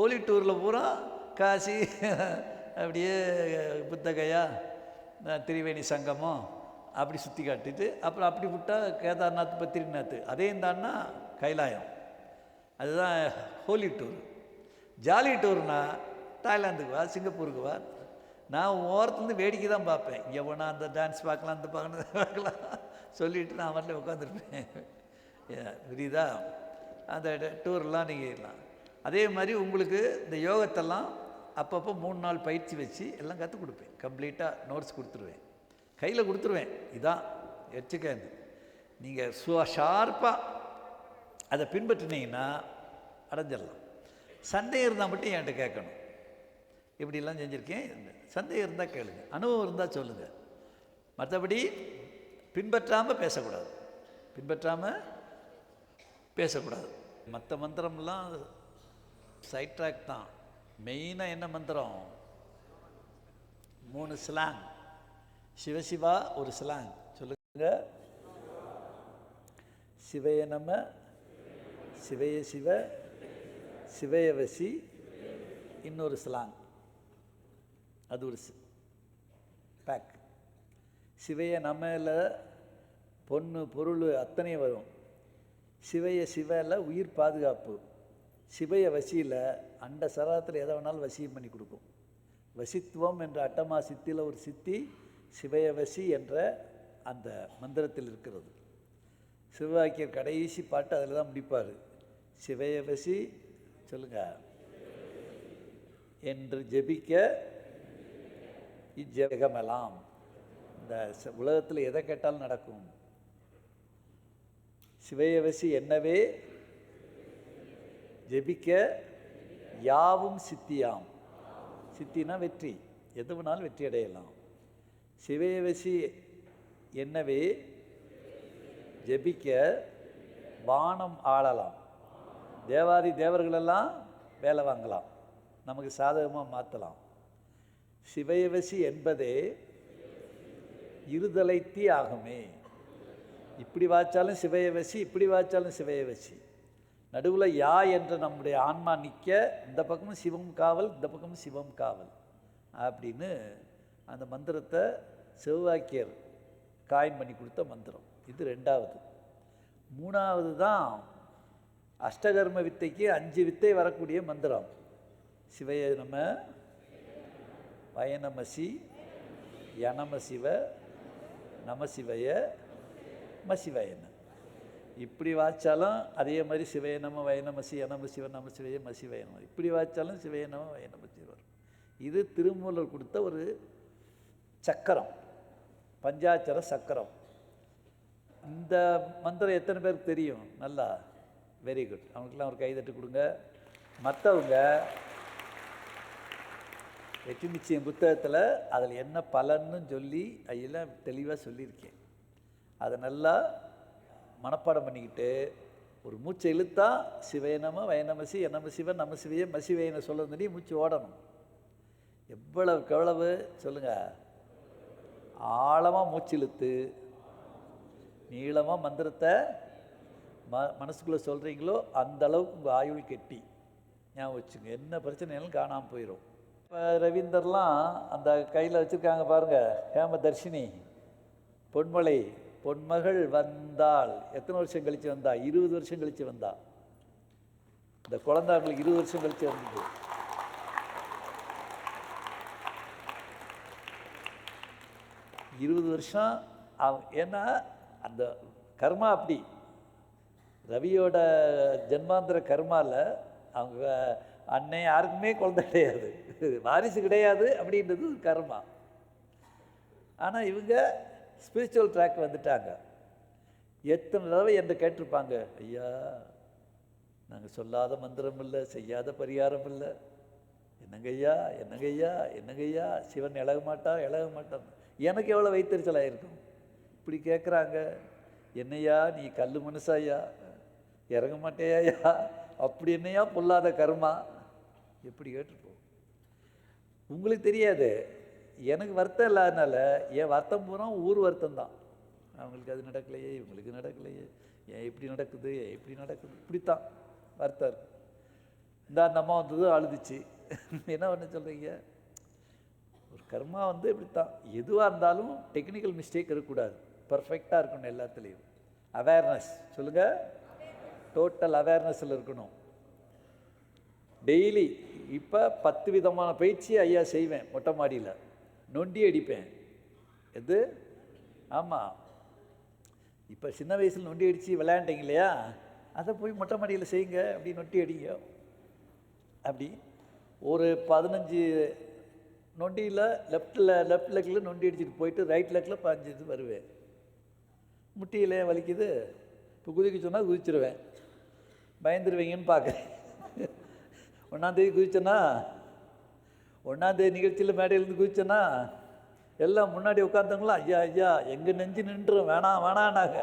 ஹோலி டூரில் பூரா காசி அப்படியே புத்தகையா திரிவேணி சங்கமம் அப்படி சுற்றி காட்டிட்டு அப்புறம் அப்படி விட்டால் கேதார்நாத் பத்ரிநாத் அதையும் தான்னா கைலாயம். அதுதான் ஹோலி டூர். ஜாலி டூர்னா தாய்லாந்துக்கு வா சிங்கப்பூருக்கு வா. நான் ஓரத்துலேருந்து வேடிக்கை தான் பார்ப்பேன். இங்கே போனால் அந்த டான்ஸ் பார்க்கலாம் அந்த பார்க்கணும் பார்க்கலாம். சொல்லிட்டு நான் வரல உட்காந்துருப்பேன். புரியுதா? அந்த டூர்லாம் நீங்கள் அதே மாதிரி உங்களுக்கு இந்த யோகத்தெல்லாம் அப்பப்போ மூணு நாள் பயிற்சி வச்சு எல்லாம் கற்றுக் கொடுப்பேன். கம்ப்ளீட்டாக நோட்ஸ் கொடுத்துருவேன். கையில் கொடுத்துருவேன். இதான் வச்சுக்கங்க நீங்கள் சு ஷார்ப்பாக அதை பின்பற்றினீங்கன்னா அடைஞ்சிடலாம். சந்தேகம் இருந்தால் மட்டும் என்கிட்ட கேட்கணும். இப்படிலாம் செஞ்சுருக்கேன். சந்தேகம் இருந்தால் கேளுங்க. அனுபவம் இருந்தால் சொல்லுங்கள் மற்றபடி பின்பற்றாமல் பேசக்கூடாது. பின்பற்றாமல் பேசக்கூடாது. மற்ற மந்திரம்லாம் சைட் ட்ராக் தான் மெயினாக என்ன மந்திரம்? மூணு ஸ்லாங் சிவசிவா ஒரு ஸ்லாங் சொல்லுங்க. சிவைய நம சிவைய சிவ சிவயவசி இன்னொரு ஸ்லாங் அது ஒரு பேக் சிவைய நம்மல பொண்ணு பொருள் அத்தனை வரும். சிவைய சிவல உயிர் பாதுகாப்பு. சிவைய வசியில் அண்ட சராத்தில் எதை வேணாலும் வசியம் பண்ணி கொடுக்கும். வசித்துவம் என்ற அட்டமா சித்தியில் ஒரு சித்தி சிவைய வசி என்ற அந்த மந்திரத்தில் இருக்கிறது. சிவவாக்கியர் கடைசி பாட்டு அதில் தான் முடிப்பார். சிவயவசி சொல்லுங்க. என்று ஜெபிக்க இஜெகமெல்லாம் இந்த உலகத்தில் எதை கேட்டாலும் நடக்கும். சிவையவசி என்னவே ஜெபிக்க யாவும் சித்தியாம். சித்தினா வெற்றி. எது வேணாலும் வெற்றி அடையலாம். சிவயவசி என்னவே? ஜெபிக்க வானம் ஆளலாம். தேவாதி தேவர்களெல்லாம் வேலை வாங்கலாம். நமக்கு சாதகமாக மாற்றலாம் சிவயவசி என்பதே இருதலைத்தி ஆகுமே. இப்படி வாய்ச்சாலும் சிவயவசி இப்படி வாய்ச்சாலும் சிவயவசி நடுவில் யா என்ற நம்முடைய ஆன்மா நிற்க இந்த பக்கமும் சிவம் காவல் இந்த பக்கமும் சிவம் காவல். அப்படின்னு அந்த மந்திரத்தை செவ்வாக்கியர் காயின் பண்ணி கொடுத்த மந்திரம். இது ரெண்டாவது. மூணாவது தான் அஷ்டகர்ம வித்தைக்கு அஞ்சு வித்தை வரக்கூடிய மந்திரம். சிவய நம வயநமசி யனம சிவ நம மசிவயன. இப்படி வாய்ச்சாலும் அதே மாதிரி சிவய நம வயநமசி யனம சிவ நம சிவய மசிவயனம் இப்படி வாய்ச்சாலும் சிவய நம வைணம வரும். இது திருமூலர் கொடுத்த ஒரு சக்கரம் பஞ்சாட்சர சக்கரம். இந்த மந்திரம் எத்தனை பேருக்கு தெரியும்? நல்லா வெரி குட் அவனுக்கெல்லாம் ஒரு கைதட்டு கொடுங்க. மற்றவங்க வெற்றி நிச்சயம் புத்தகத்தில் அதில் என்ன பலன்னு சொல்லி அதெல்லாம் தெளிவாக சொல்லியிருக்கேன். அதை நல்லா மனப்பாடம் பண்ணிக்கிட்டு ஒரு மூச்சை இழுத்தா சிவயனம வயநமசி என்னம சிவன் நம சிவைய மசிவையனை சொல்லி மூச்சு ஓடணும். எவ்வளவு எவ்வளவு சொல்லுங்கள் ஆழமாக மூச்சு இழுத்து நீளமாக மந்திரத்தை ம மனசுக்குள்ளே சொல்கிறீங்களோ அந்த அளவுக்கு உங்கள் ஆயுள் கெட்டி. ஞாபகம் வச்சுங்க. என்ன பிரச்சனைகளும் காணாமல் போயிடும் இப்போ ரவீந்தர்லாம் அந்த கையில் வச்சுருக்காங்க பாருங்கள் ஹேம தர்ஷினி பொன்மலை பொன்மகள் வந்தாள். எத்தனை வருஷம் கழித்து வந்தா? இருபது வருஷம் கழித்து வந்தா. இந்த குழந்தை அவங்களுக்கு இருபது வருஷம் கழித்து வந்தது. இருபது வருஷம் அவ- ஏன்னா அந்த கர்மா அப்படி. ரவியோட ஜென்மாந்திர கர்மாவில் அவங்க அன்னை யாருக்குமே குழந்தை கிடையாது. வாரிசு கிடையாது அப்படின்றது கர்மா. ஆனால் இவங்க ஸ்பிரிச்சுவல் ட்ராக் வந்துட்டாங்க. எத்தனை தடவை என்ன கேட்டிருப்பாங்க ஐயா நாங்கள் சொல்லாத மந்திரம் இல்லை செய்யாத பரிகாரம் இல்லை. என்னங்க ஐயா என்னங்க ஐயா என்னங்க ஐயா சிவன் இழக மாட்டா இழக மாட்டான். எனக்கு எவ்வளோ வைத்தறிச்சலாக இருக்கும். இப்படி கேட்குறாங்க என்னையா நீ கல் மனுஷாயா? இறங்க மாட்டேயா அப்படி என்னையா பொல்லாத கருமா? எப்படி கேட்டுருப்போம். உங்களுக்கு தெரியாது எனக்கு வருத்தம் இல்லாதனால என் வருத்தம் பூரா ஊர் வருத்தம் தான் அவங்களுக்கு அது நடக்கலையே இவங்களுக்கு நடக்கலையே ஏன் இப்படி நடக்குது ஏன் இப்படி நடக்குது? இப்படித்தான் வருத்தம் இருக்கும் இந்த அந்த அம்மா வந்தது அழுதுச்சு. என்ன பண்ண சொல்கிறீங்க ஒரு கர்மா வந்து இப்படித்தான். எதுவாக இருந்தாலும் டெக்னிக்கல் மிஸ்டேக் இருக்கக்கூடாது. பர்ஃபெக்டாக இருக்கணும் எல்லாத்துலேயும். அவேர்னஸ் சொல்லுங்கள் டோட்டல் அவேர்னஸில் இருக்கணும். டெய்லி இப்போ பத்து விதமான பயிற்சி ஐயா செய்வேன் மொட்டை மாடியில். நொண்டி அடிப்பேன். எது? ஆமாம் இப்போ சின்ன வயசில் நொண்டி அடித்து விளையாண்டீங்க இல்லையா? அதை போய் மொட்டை மாடியில் செய்யுங்க அப்படி நொட்டி அடிங்க. அப்படி. ஒரு பதினஞ்சு நொண்டியில் லெஃப்ட்டில் லெஃப்ட் லெக்கில் நொண்டி அடிச்சுட்டு போயிட்டு ரைட் லெக்கில் பாஞ்சிட்டு வருவேன். முட்டியில் வலிக்குது. இப்போ குதிக்க சொன்னால் குதிச்சிருவேன். பயந்துருவீங்கன்னு பார்க்குறேன். ஒன்றாந்தேதி குதிச்சேன்னா ஒன்றாந்தேதி நிகழ்ச்சியில் மேடையிலேருந்து குதிச்சேன்னா எல்லாம் முன்னாடி உட்காந்தவங்களாம் ஐயா ஐயா எங்கே நெஞ்சு நின்றுரும் வேணாம் வேணான்னாங்க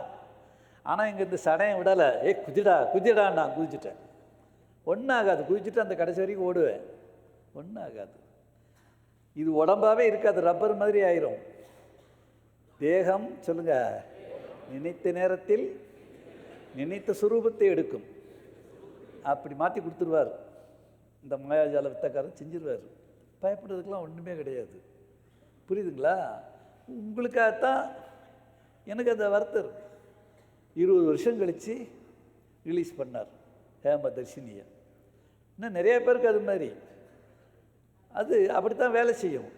ஆனால் இங்கே இந்த சடையம் விடலை. ஏ குதிடா குதிடா நான் குதிச்சிட்டேன். ஒன்றும் ஆகாது குதிச்சுட்டு அந்த கடைசி வரைக்கும் ஓடுவேன். ஒன்றும் ஆகாது இது உடம்பாகவே இருக்காது. ரப்பர் மாதிரி ஆயிரும். தேகம் சொல்லுங்க. நினைத்த நேரத்தில் நினைத்த சுரூபத்தை எடுக்கும். அப்படி மாற்றி கொடுத்துருவார். இந்த மாயாஜால வித்தக்காரன் செஞ்சிருவார். பயப்படுறதுக்கெலாம் ஒன்றுமே கிடையாது. புரியுதுங்களா? உங்களுக்காகத்தான் எனக்கு அந்த வருத்தம் இருபது வருஷம் கழித்து ரிலீஸ் பண்ணார் ஹேம தர்ஷினியை. இன்னும் நிறைய பேருக்கு அது மாதிரி. அது அப்படித்தான் வேலை செய்யும்.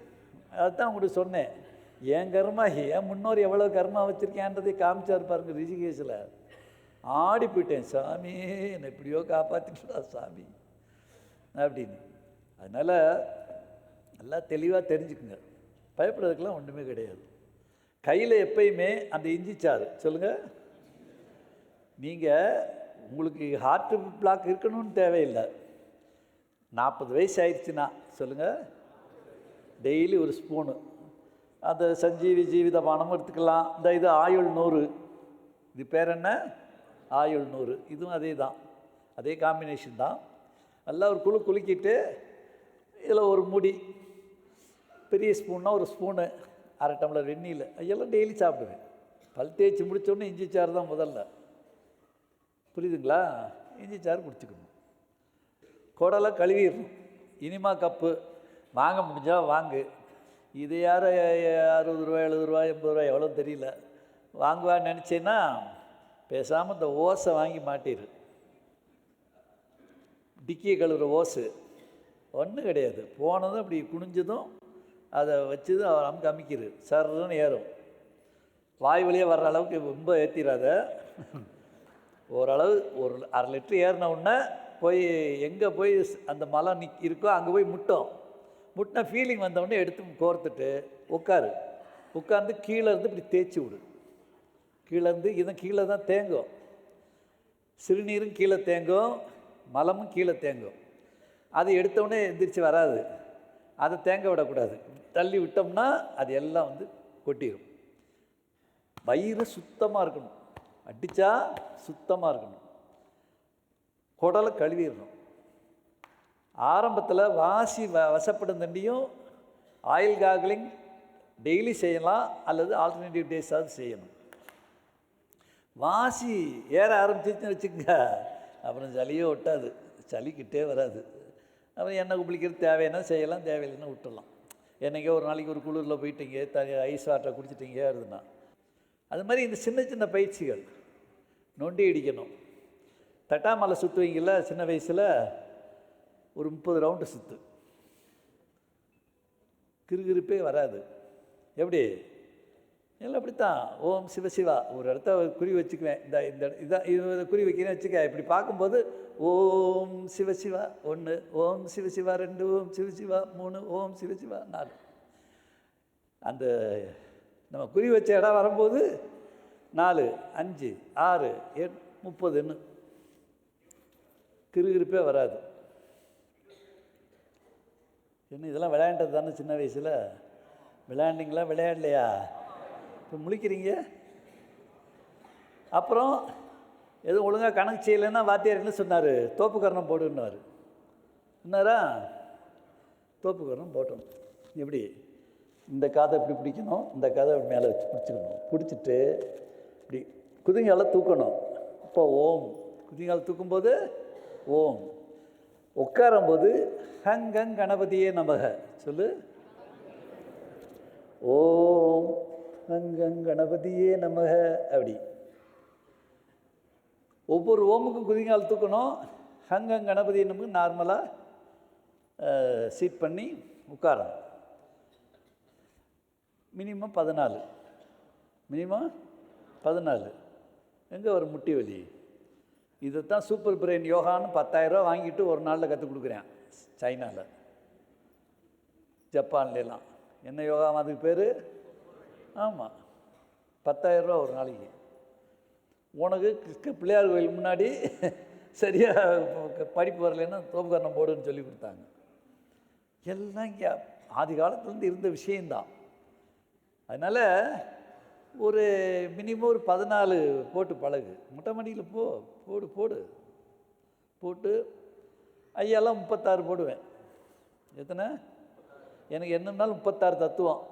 அதுதான் உங்களுக்கு சொன்னேன். என் கர்மா என் முன்னோர் எவ்வளோ கர்மா வச்சுருக்கேன்றதை காமிச்சார் பாருங்க ரிஷிகேஷில். ஆடி போயிட்டேன். சாமி என்னை எப்படியோ காப்பாற்றிட்டுடா சாமி. அப்படின்னு. அதனால் நல்லா தெளிவாக தெரிஞ்சுக்குங்க. பயப்படுறதுக்கெல்லாம் ஒன்றுமே கிடையாது. கையில் எப்பயுமே அந்த இஞ்சி சாறு. சொல்லுங்கள் நீங்கள் உங்களுக்கு ஹார்ட் பிளாக் இருக்கணும்னு தேவையில்லை. நாற்பது வயசு ஆயிடுச்சுன்னா சொல்லுங்கள் டெய்லி ஒரு ஸ்பூனு அந்த சஞ்சீவி ஜீவித பானமும் எடுத்துக்கலாம். இந்த இது ஆயுள் நூறு. இது பேர் என்ன? ஆயுள் நூறு. இதுவும் அதே தான். அதே காம்பினேஷன் தான். நல்லா ஒரு குழு குலுக்கிட்டு இதில் ஒரு முடி பெரிய ஸ்பூன்னா ஒரு ஸ்பூனு அரை டம்ளர் வெந்நீர் ஐயெல்லாம் டெய்லி சாப்பிடுவேன். பல் தேய்ச்சி முடிச்சோடனே இஞ்சி சாறு தான் முதல்ல. புரியுதுங்களா? இஞ்சி சாறு குடிச்சுக்கணும். குடலை கழுவிடணும். இனிமா கப்பு. வாங்க முடிஞ்சால் வாங்கு. இது யார் அறுபது ரூபா எழுபது ரூபா எண்பது ரூபா எவ்வளோ தெரியல. வாங்குவான்னு நினச்சேன்னா பேசாமல் இந்த ஓசை வாங்கி மாட்டிடு டிக்கியை கழுவுற ஓசு. ஒன்றும் கிடையாது. போனதும் அப்படி குனிஞ்சதும் அதை வச்சதும் அவர் அமுக்கு அமைக்கிறது சர்ன்னு ஏறும். வாய் வழியாக வர்ற அளவுக்கு ரொம்ப ஏற்றிடாத ஓரளவு ஒரு அரை லிட்டர் ஏறின உடனே போய் எங்கே போய் அந்த மலை நிக் இருக்கோ அங்கே போய் முட்டும். முட்டின ஃபீலிங் வந்த எடுத்து கோர்த்துட்டு உட்காரு. உட்காந்து கீழே இருந்து இப்படி தேய்ச்சி விடு. கீழே இருந்து இதன் கீழே தான் தேங்கும். சிறுநீரும் கீழே தேங்கும். மலமும் கீழே தேங்கும். அது எடுத்தவுடனே எந்திரிச்சு வராது. அதை தேங்க விடக்கூடாது. தள்ளி விட்டோம்னா அது எல்லாம் வந்து கொட்டிடும் வயிறு சுத்தமாக இருக்கணும். அடித்தா சுத்தமாக இருக்கணும். குடலை கழுவிடணும். ஆரம்பத்தில் வாசி வ வசப்படும் தண்டியும் ஆயில் காக்லிங் டெய்லி செய்யலாம் அல்லது ஆல்டர்னேட்டிவ் டேஸாவது செய்யணும். வாசி ஏற ஆரம்பிச்சிச்சுன்னு வச்சுக்கோங்க. அப்புறம் சளியே ஒட்டாது. சளிக்கிட்டே வராது. அப்புறம் எண்ணெய் குளிக்கிறது தேவைன்னா செய்யலாம் தேவையில்லைன்னா விட்டுடலாம் என்னைக்கோ ஒரு நாளைக்கு ஒரு குளிரில் போயிட்டீங்க த ஐஸ் வாட்டரை குடிச்சிட்டீங்க அதுனா அது மாதிரி இந்த சின்ன சின்ன பயிற்சிகள் நொண்டி அடிக்கணும். தட்டாமலை சுற்றுவீங்கள்ல சின்ன வயசில் ஒரு முப்பது ரவுண்டு சுற்று கிறுகிறுப்பே வராது. எப்படி? எல்லாம் அப்படித்தான். ஓம் சிவசிவா ஒரு இடத்த குறி வச்சுக்குவேன். இந்த இந்த இதான் இது குறி வைக்கிறேன்னு வச்சுக்க. இப்படி பார்க்கும்போது ஓம் சிவசிவா ஒன்று ஓம் சிவசிவா ரெண்டு ஓம் சிவசிவா மூணு ஓம் சிவசிவா நாலு. அந்த நம்ம குறி வச்ச இடம் வரும்போது நாலு அஞ்சு ஆறு எட் முப்பதுன்னு கிருகிருப்பே வராது. என்ன இதெல்லாம் விளையாண்டது தானே சின்ன வயசில்? விளையாண்டிங்களா? விளையாடலையா? இப்போ முழிக்கிறீங்க? அப்புறம் எதுவும் ஒழுங்காக கணக்கு செய்யலைன்னா வாத்தியாருக்குன்னு சொன்னார். தோப்புக்கரணம் போடுன்னார். என்னாரா தோப்புக்கரணம் போட்டோம். எப்படி? இந்த காதை இப்படி பிடிக்கணும்? இந்த காதை மேலே வச்சு பிடிச்சிக்கணும் பிடிச்சிட்டு இப்படி குதிங்கால தூக்கணும். இப்போ ஓம். குதிங்கால தூக்கும்போது ஓம். உட்காரும்போது ஹங்கங் கணபதியே நமக. சொல்லு. ஓம். ஹங்கங் கணபதியே நமக அப்படி. ஒவ்வொரு ஓமுக்கும் குதிங்கால் தூக்கணும். ஹங்கங் கணபதி நமக்கு நார்மலாக சீட் பண்ணி உட்காரணும். மினிமம் பதினாலு. மினிமம் பதினாலு. எங்கே ஒரு முட்டி வலி? இதை தான் சூப்பர் பிரெயின் யோகான்னு பத்தாயிரரூவா வாங்கிட்டு ஒரு நாளில் கற்றுக் கொடுக்குறேன். சைனாவில் ஜப்பான்லாம் என்ன யோகா அதுக்கு பேர்? ஆமாம் பத்தாயிரரூவா ஒரு நாளைக்கு. உனக்கு கிறிஸ்க பிள்ளையார் கோயில் முன்னாடி சரியாக படிப்பு வரலைன்னா தோப்புக்கரணம் போடுன்னு சொல்லி கொடுத்தாங்க. எல்லாம் இங்கே ஆதி காலத்துலேருந்து இருந்த விஷயந்தான் அதனால் ஒரு மினிமம் ஒரு பதினாலு போட்டு பழகு. முட்டை மணியில் போ போடு போடு. போட்டு ஐயாலாம் முப்பத்தாறு போடுவேன். எத்தனை? எனக்கு என்னன்னாலும் முப்பத்தாறு தத்துவம்.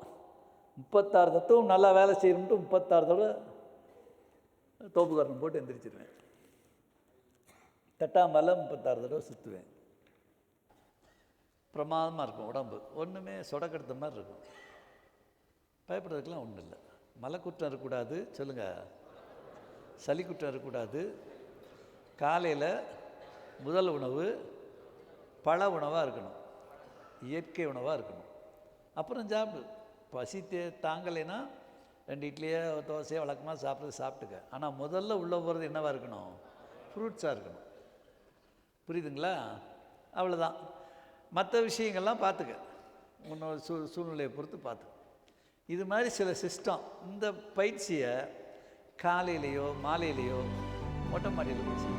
முப்பத்தாறு தத்துவம் நல்லா வேலை செய்யணும்ட்டு முப்பத்தாறு தடவை தோப்புக்காரணம் போட்டு எந்திரிச்சிருவேன். தட்டாமலை முப்பத்தாறு தடவை சுற்றுவேன் பிரமாதமாக இருக்கும் உடம்பு. ஒன்றுமே சொடக்கெடுத்த மாதிரி இருக்கும். பயப்படுறதுக்கெலாம் ஒன்றும் இல்லை. மலை குற்றம் இருக்கக்கூடாது. சொல்லுங்கள் சளி குற்றம் இருக்கக்கூடாது. காலையில் முதல் உணவு பழ உணவாக இருக்கணும். இயற்கை உணவாக இருக்கணும். அப்புறம் சாப்பிடு. பசி தே தாங்கலைன்னா ரெண்டு இட்லியோ தோசையோ வழக்கமாக சாப்பிட்றது சாப்பிட்டுக்க. ஆனால் முதல்ல உள்ளே போகிறது என்னவாக இருக்கணும்? ஃப்ரூட்ஸாக இருக்கணும். புரியுதுங்களா? அவ்வளோதான் மற்ற விஷயங்கள்லாம் பார்த்துக்க. உன்னோட சூ சூழ்நிலையை பொறுத்து பார்த்துக்க. இது மாதிரி சில சிஸ்டம் இந்த பயிற்சியை காலையிலையோ மாலையிலையோ மொட்டை மாடியில் வச்சு